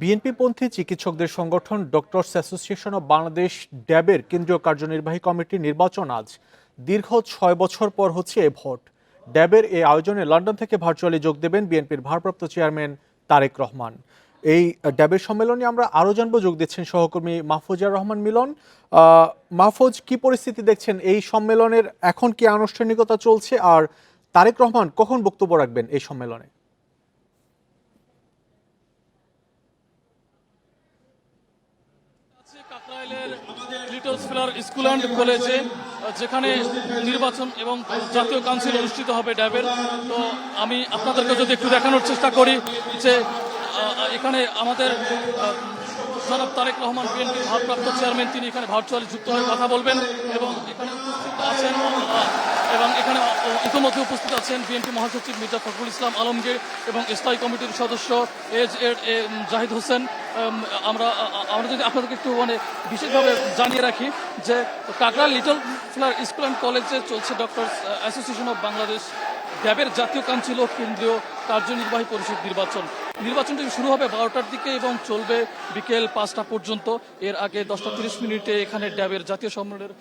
বিএনপিপন্থী চিকিৎসকদের সংগঠন doctors association of Bangladesh ড্যাবের কেন্দ্রীয় কার্যনির্বাহী কমিটির নির্বাচন আজ। দীর্ঘ ছয় বছর পর হচ্ছে এ ভোট। ড্যাবের এই আয়োজনে লন্ডন থেকে ভার্চুয়ালি যোগ দেবেন বিএনপির ভারপ্রাপ্ত চেয়ারম্যান তারেক রহমান। এই ড্যাবের সম্মেলনে আমরা আরও জানব, যোগ দিচ্ছেন সহকর্মী মাহফুজার রহমান মিলন। মাহফুজ, কি পরিস্থিতি দেখছেন এই সম্মেলনের? এখন কি আনুষ্ঠানিকতা চলছে? আর তারেক রহমান কখন বক্তব্য রাখবেন এই সম্মেলনে? স্কুল অ্যান্ড কলেজে যেখানে নির্বাচন এবং জাতীয় কাউন্সিল অনুষ্ঠিত হবে ড্যাবের। তো আমি আপনাদেরকে যদি একটু দেখানোর চেষ্টা করি যে এখানে আমাদের জনাব তারেক রহমান বিএনপির ভারপ্রাপ্ত চেয়ারম্যান, তিনি এখানে ভার্চুয়ালি যুক্ত হয়ে কথা বলবেন এবং এখানে উপস্থিত আছেন এবং এখানে ইতিমধ্যে উপস্থিত আছেন বিএনপি মহাসচিব মির্জা ফখরুল ইসলাম আলমগীর এবং স্থায়ী কমিটির সদস্য এজ এর, এ জাহিদ হোসেন। আমরা আমরা যদি আপনাদেরকে একটু মানে বিশেষভাবে জানিয়ে রাখি যে কাকড়া লিটল ফ্লার স্কুল অ্যান্ড কলেজে চলছে ডক্টর অ্যাসোসিয়েশন অফ বাংলাদেশ। ড্যাবের জাতীয় কাউন্সিল ও কেন্দ্রীয় কার্যনির্বাহী পরিষদ নির্বাচন। নির্বাচনটি শুরু হবে বারোটার দিকে এবং চলবে বিকেল পাঁচটা পর্যন্ত। এর আগে দশটা তিরিশ মিনিটে এখানে ড্যাবের জাতীয় সম্মেলনের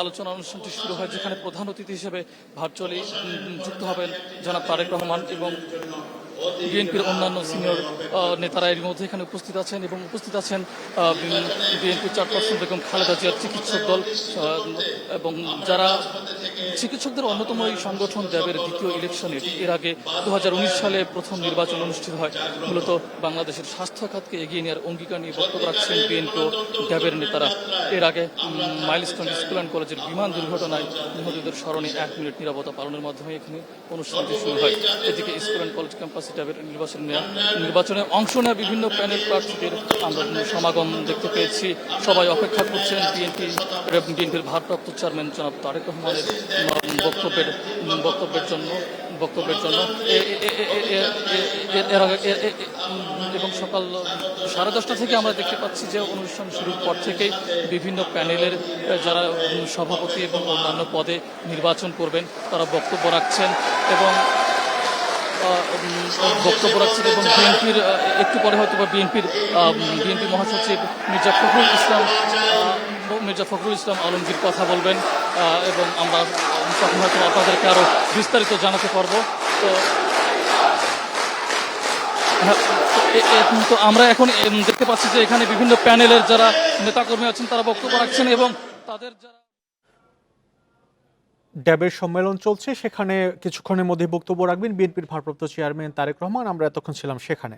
আলোচনা অনুষ্ঠানটি শুরু হয়, যেখানে প্রধান অতিথি হিসেবে ভার্চুয়ালি যুক্ত হবেন জনাব তারেক রহমান এবং বিএনপির অন্যান্য সিনিয়র নেতারা এর মধ্যে এখানে উপস্থিত আছেন এবং উপস্থিত আছেন বিএনপির চেয়ারপারসন বেগম খালেদা জিয়ার চিকিৎসক দল এবং যারা চিকিৎসকদের অন্যতম এই সংগঠন র্যাবের দ্বিতীয় ইলেকশনে এর আগে দুহাজার উনিশ সালে প্রথম নির্বাচন অনুষ্ঠিত হয়। মূলত বাংলাদেশের স্বাস্থ্য খাতকে এগিয়ে নেওয়ার অঙ্গীকার নিয়ে বক্তব্য রাখছেন বিএনপি ও নেতারা। এর আগে মাইলস্টোন স্কুল অ্যান্ড কলেজের বিমান দুর্ঘটনায় নিহতদের স্মরণে এক মিনিট নিরাপত্তা পালনের মাধ্যমে এখানে অনুষ্ঠানটি শুরু হয়। এদিকে স্কুল অ্যান্ড কলেজ ক্যাম্পাসে ট্যাবের নির্বাচন নির্বাচনে অংশ নেওয়া বিভিন্ন প্যানেল প্রার্থীদের আমরা সমাগম দেখতে পেয়েছি। সবাই অপেক্ষা করছেন বিএনপি বিএনপির ভারপ্রাপ্ত চেয়ারম্যান জনাব তারেক রহমানের বক্তব্যের বক্তব্যের জন্য বক্তব্যের জন্য। এবং সকাল সাড়ে দশটা থেকে আমরা দেখতে পাচ্ছি যে অনুষ্ঠান শুরুর পর থেকেই বিভিন্ন প্যানেলের যারা সভাপতি এবং অন্যান্য পদে নির্বাচন করবেন, তারা বক্তব্য রাখছেন এবং বক্তব্য রাখছেন এবং বিএনপির একটু পরে হয়তো বা বিএনপির বিএনপি মহাসচিব মির্জা ফখরুল ইসলাম মির্জা ফখরুল ইসলাম আলমগীর কথা বলবেন এবং আমরা তখন হয়তো আপনাদেরকে আরও বিস্তারিত জানাতে পারব। তো হ্যাঁ, তো আমরা এখন দেখতে পাচ্ছি যে এখানে বিভিন্ন প্যানেলের যারা নেতাকর্মী আছেন তারা বক্তব্য রাখছেন এবং তাদের যারা ড্যাবের সম্মেলন চলছে। সেখানে কিছুক্ষণের মধ্যে বক্তব্য রাখবেন বিএনপির ভারপ্রাপ্ত চেয়ারম্যান তারেক রহমান। আমরা এতক্ষণ ছিলাম সেখানে।